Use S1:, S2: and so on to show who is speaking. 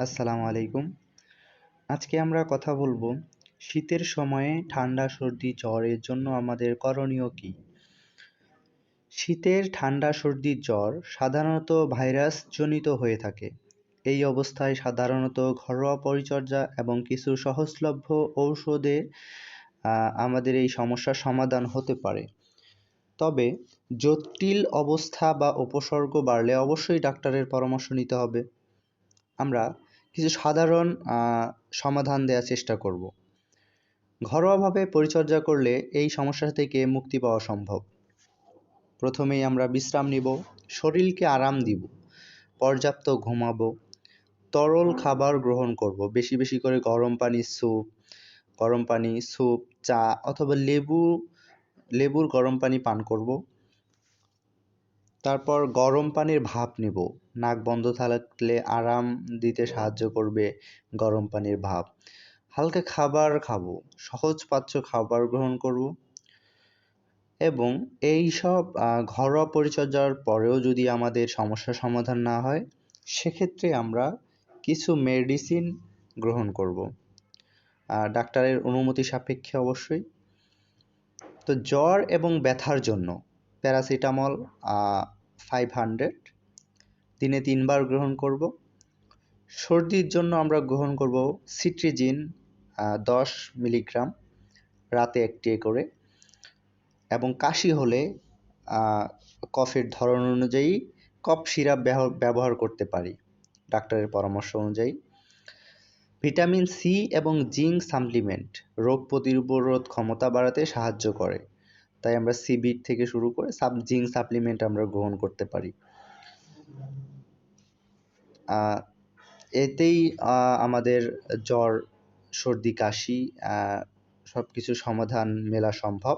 S1: আসসালামু আলাইকুম। আজকে আমরা কথা বলব, শীতের সময়ে ঠান্ডা, সর্দি জ্বরের জন্য আমাদের করণীয় কী? শীতের ঠান্ডা, সর্দি, জ্বর সাধারণত ভাইরাস জনিত হয়ে থাকে। এই অবস্থায় সাধারণত ঘরোয়া পরিচর্যা এবং কিছু সহজলভ্য ঔষধে আমাদের এই সমস্যার সমাধান হতে পারে। তবে জটিল অবস্থা বা উপসর্গ বাড়লে অবশ্যই ডাক্তারের পরামর্শ নিতে হবে। আমরা কিছু সাধারণ সমাধান দেওয়ার চেষ্টা করব। ঘরোয়াভাবে পরিচর্যা করলে এই সমস্যা থেকে মুক্তি পাওয়া সম্ভব। প্রথমেই আমরা বিশ্রাম নিব, শরীরকে আরাম দিব, পর্যাপ্ত ঘুমাবো, তরল খাবার গ্রহণ করব, বেশি বেশি করে গরম পানি স্যুপ, গরম পানি স্যুপ, চা অথবা লেবু, লেবুর গরম পানি পান করব। তারপর গরম পানির ভাপ নেব। নাক বন্ধ থাকলে আরাম দিতে সাহায্য করবে গরম পানির ভাপ। হালকা খাবার খাব, সহজ পাচ্য খাবার গ্রহণ করব। এবং এই সব ঘরোয়া পরিচর্যার পরেও যদি আমাদের সমস্যার সমাধান না হয়, সেক্ষেত্রে আমরা কিছু মেডিসিন গ্রহণ করব। ডাক্তারের অনুমতি সাপেক্ষে অবশ্যই। তো জ্বর এবং ব্যথার জন্য প্যারাসিটামল ফাইভ হান্ড্রেড দিনে তিনবার গ্রহণ করব। সর্দির জন্য আমরা গ্রহণ করব সিট্রিজিন দশ মিলিগ্রাম রাতে একটি করে। এবং কাশি হলে কফের ধরন অনুযায়ী কফ সিরাপ ব্যবহার করতে পারি, ডাক্তারের পরামর্শ অনুযায়ী। ভিটামিন সি এবং জিঙ্ক সাপ্লিমেন্ট রোগ প্রতিরোধ ক্ষমতা বাড়াতে সাহায্য করে। তাই আমরা সিবিট থেকে শুরু করে সাব জিঙ্ক সাপ্লিমেন্ট আমরা গ্রহণ করতে পারি। এতেই আমাদের জ্বর, সর্দি, কাশি সব কিছু সমাধান মেলা সম্ভব।